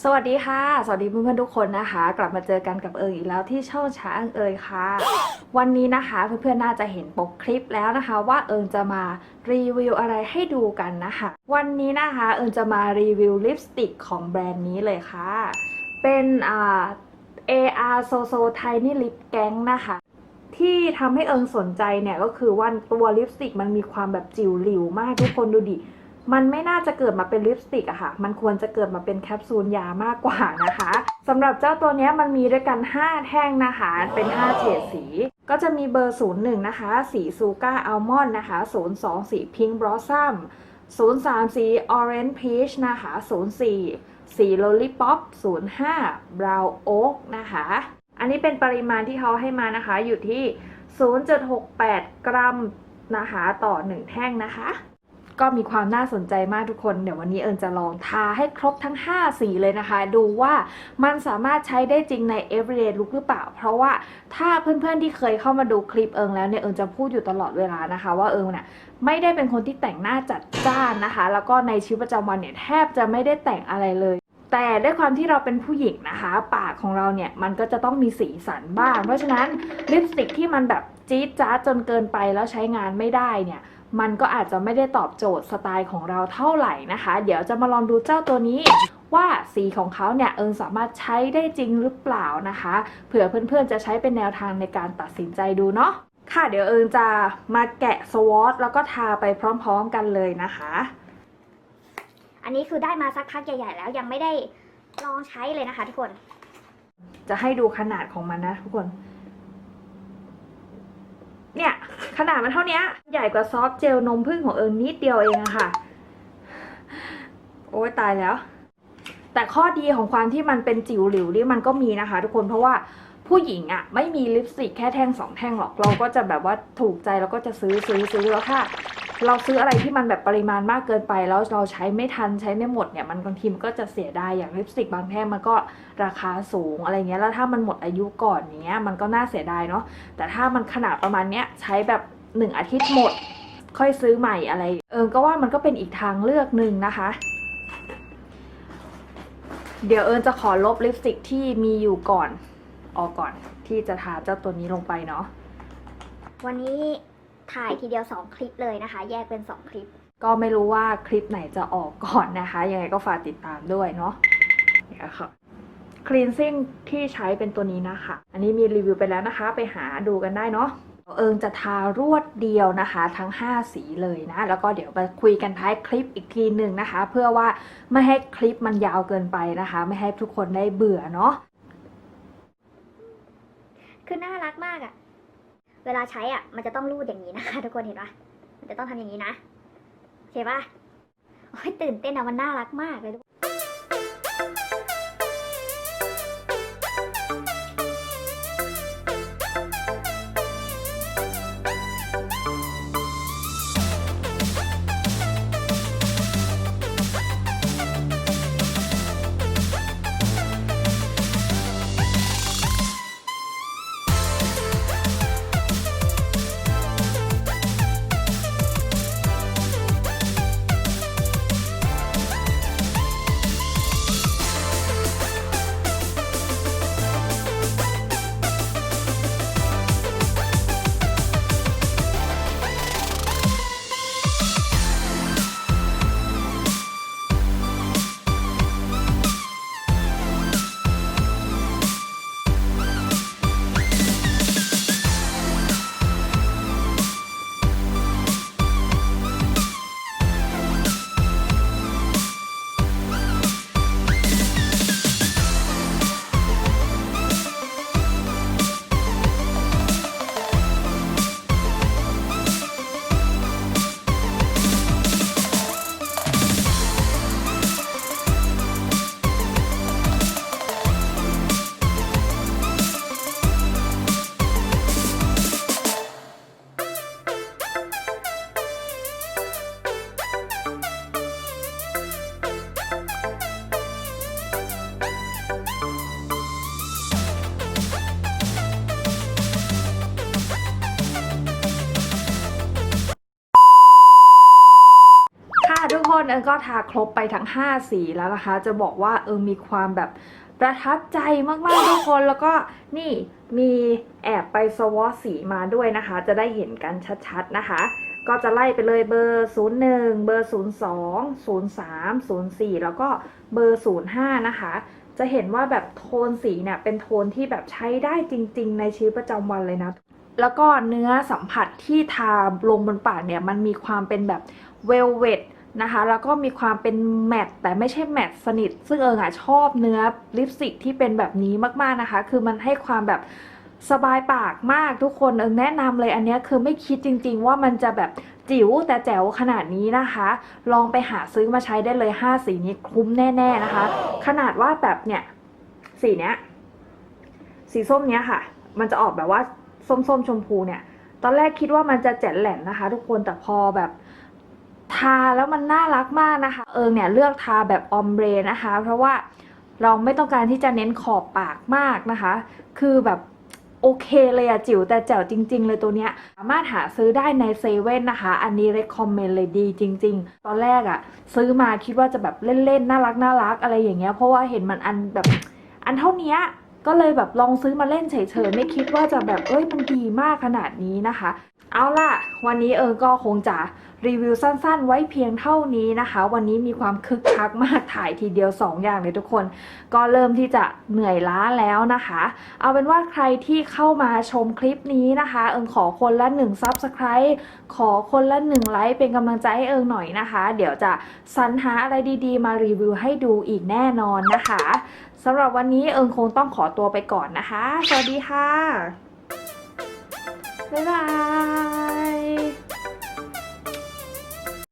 สวัสดีค่ะ สวัสดีเพื่อนๆทุกคนนะคะ กลับมาเจอกันกับเอิงอีกแล้วที่ช่องช้างเอิงค่ะ วันนี้นะคะเพื่อนๆน่าจะเห็นปกคลิปแล้วนะคะ ว่าเอิงจะมารีวิวอะไรให้ดูกันนะคะ วันนี้นะคะเอิงจะมารีวิวลิปสติกของแบรนด์นี้เลยค่ะ เป็นอ่า AR Soso Tiny Lip Gang นะคะที่ทำให้เอิงสนใจเนี่ยก็คือว่าตัวลิปสติกมันมีความแบบจิ๋วหลิวมากทุกคนดูดิ มันไม่น่าจะเกิดมาเป็นลิปสติกอะค่ะ มันควรจะเกิดมาเป็นแคปซูลยามากกว่านะคะสำหรับเจ้าตัวนี้มันมีด้วยกัน 5 แท่งนะคะ เป็น 5เฉดสี ก็จะมีเบอร์ 01 นะคะ สีซูก้าอัลมอนด์นะคะ 02 สีพิงค์บลอสซัม03 สีออเรนจ์พีชนะคะ 04 สีโลลิป o อป05บราวโอ๊กนะคะ อันนี้เป็นปริมาณที่เขาให้มานะคะอยู่ที่ 0.68 กรัมนะคะ ต่อ 1 แท่งนะคะ ก็มีความน่าสนใจมากทุกคน เดี๋ยววันนี้เอิญจะลองทาให้ครบทั้ง 5 สีเลยนะคะ ดูว่ามันสามารถใช้ได้จริงใน everyday look หรือเปล่า เพราะว่าถ้าเพื่อนๆที่เคยเข้ามาดูคลิปเอิงแล้วเนี่ยเอิงจะพูดอยู่ตลอดเวลานะคะ ว่าเอิงเนี่ยไม่ได้เป็นคนที่แต่งหน้าจัดจ้านนะคะ แล้วก็ในชีวิตประจำวันเนี่ยแทบจะไม่ได้แต่งอะไรเลยแต่ด้วยความที่เราเป็นผู้หญิงนะคะ ปากของเราเนี่ยมันก็จะต้องมีสีสันบ้าง เพราะฉะนั้นลิปสติกที่มันแบบจี๊ดจ๊าจนเกินไปแล้วใช้งานไม่ได้เนี่ย มันก็อาจจะไม่ได้ตอบโจทย์สไตล์ของเราเท่าไหร่นะคะ เดี๋ยวจะมาลองดูเจ้าตัวนี้ว่าสีของเขาเนี่ยเอิงสามารถใช้ได้จริงหรือเปล่านะคะ เผื่อเพื่อนๆจะใช้เป็นแนวทางในการตัดสินใจดูเนาะค่ะเดี๋ยวเอิงจะมาแกะสวอตแล้วก็ทาไปพร้อมๆกันเลยนะคะ อันนี้คือได้มาสักพักใหญ่ๆแล้วยังไม่ได้ลองใช้เลยนะคะทุกคน จะให้ดูขนาดของมันนะทุกคน เนี่ย ขนาดมันเท่านี้ใหญ่กว่าซอฟต์เจลนมพึ่งของเอิงนิดเดียวเองอะค่ะ โอ้ยตายแล้ว แต่ข้อดีของความที่มันเป็นจิ๋วหลิวนี่มันก็มีนะคะ ทุกคนเพราะว่าผู้หญิงอะไม่มีลิปสติกแค่แท่งสองแท่งหรอกเราก็จะแบบว่าถูกใจแล้วก็จะซื้อซื้อซื้อแล้วค่ะ เราซื้ออะไรที่มันแบบปริมาณมากเกินไป แล้วเราใช้ไม่ทันใช้ไม่หมดเนี่ยมันบางทีมันก็จะเสียดายอย่างลิปสติกบางแท่งมันก็ราคาสูงอะไรเงี้ยแล้วถ้ามันหมดอายุก่อนเนี้ยมันก็น่าเสียดายเนาะแต่ถ้ามันขนาดประมาณเนี้ยใช้แบบหนึ่งอาทิตย์หมด ค่อยซื้อใหม่อะไร เออก็ว่ามันก็เป็นอีกทางเลือกหนึ่งนะคะเดี๋ยวเอิญจะขอลบลิปสติกที่มีอยู่ก่อน ออกก่อนที่จะทาเจ้าตัวนี้ลงไปเนาะวันนี้ ถ่ายทีเดียว 2 คลิปเลยนะคะ แยกเป็น 2 คลิป ก็ไม่รู้ว่าคลิปไหนจะออกก่อนนะคะ ยังไงก็ฝากติดตามด้วยเนาะเดี๋ยวค่ะ cleansing ที่ใช้เป็นตัวนี้นะคะ อันนี้มีรีวิวไปแล้วนะคะ ไปหาดูกันได้เนาะเอิงจะทารวดเดียวนะคะ ทั้ง 5 สีเลยนะ แล้วก็เดี๋ยวมาคุยกันท้ายคลิปอีกทีหนึ่งนะคะ เพื่อว่าไม่ให้คลิปมันยาวเกินไปนะคะ ไม่ให้ทุกคนได้เบื่อเนาะคือน่ารักมากอะ เวลาใช้อะมันจะต้องรูดอย่างนี้นะคะทุกคนเห็นปะมันจะต้องทำอย่างนี้นะโอเคปะโอ้ยตื่นเต้นอะมันน่ารักมากเลยทุก เอิงก็ทาครบไปทั้ง 5 สีแล้วนะคะ จะบอกว่าเอิงมีความแบบประทับใจมากๆทุกคนแล้วก็นี่มีแอบไปสวอสีมาด้วยนะคะ จะได้เห็นกันชัดๆนะคะ ก็จะไล่ไปเลยเบอร์ 01 เบอร์ 02 03 04 แล้วก็เบอร์ 05 นะคะ จะเห็นว่าแบบโทนสีเนี่ยเป็นโทนที่แบบใช้ได้จริง ๆ ในชีวิตประจำวันเลยนะ แล้วก็เนื้อสัมผัสที่ทาลงบนปากเนี่ยมันมีความเป็นแบบเวลเวต นะคะ แล้วก็มีความเป็นแมตต์แต่ไม่ใช่แมตต์สนิท ซึ่งเอิงอะชอบเนื้อลิปสติกที่เป็นแบบนี้มากๆนะคะ คือมันให้ความแบบสบายปากมากทุกคนเอิงแนะนำเลยอันนี้คือไม่คิดจริง ๆ ว่ามันจะแบบจิ๋วแต่แจ๋วขนาดนี้นะคะ ลองไปหาซื้อมาใช้ได้เลย 5 สีนี้คุ้มแน่ ๆนะคะ ขนาดว่าแบบเนี่ยสีเนี้ยสีส้มเนี้ยค่ะ มันจะออกแบบว่าส้มๆชมพูเนี่ย ตอนแรกคิดว่ามันจะแจ๋นแหลนนะคะ ทุกคนแต่พอแบบ ทาแล้วมันน่ารักมากนะคะ เอิงเนี่ยเลือกทาแบบออมเบรนะคะ เพราะว่าเราไม่ต้องการที่จะเน้นขอบปากมากนะคะ คือแบบโอเคเลยอะจิ๋วแต่แจ๋วจริง ๆ เลยตัวเนี้ยสามารถหาซื้อได้ในเซเว่นนะคะ อันนี้ recommend เลยดีจริง ๆ ตอนแรกอะซื้อมาคิดว่าจะแบบเล่นๆ น่ารักน่ารักอะไรอย่างเงี้ยเพราะว่าเห็นมันอันแบบอันเท่านี้ ก็เลยแบบลองซื้อมาเล่นเฉยๆ ไม่คิดว่าจะแบบเอ้ยมันดีมากขนาดนี้นะคะ เอาล่ะ วันนี้เออก็คงจะรีวิวสั้นๆ ไว้เพียงเท่านี้นะคะ วันนี้มีความคึกคักมากถ่ายทีเดียว 2 อย่างเลยทุกคน ก็เริ่มที่จะเหนื่อยล้าแล้วนะคะ เอาเป็นว่าใครที่เข้ามาชมคลิปนี้นะคะ เอิงขอคนละ1 Subscribe ขอคนละ1ไลค์เป็นกำลังใจให้เอิงหน่อยนะคะ เดี๋ยวจะสรรหาอะไรดีๆ มารีวิวให้ดูอีกแน่นอนนะคะ สำหรับวันนี้เอิงคงต้องขอตัวไปก่อนนะคะ สวัสดีค่ะ บ๊ายบาย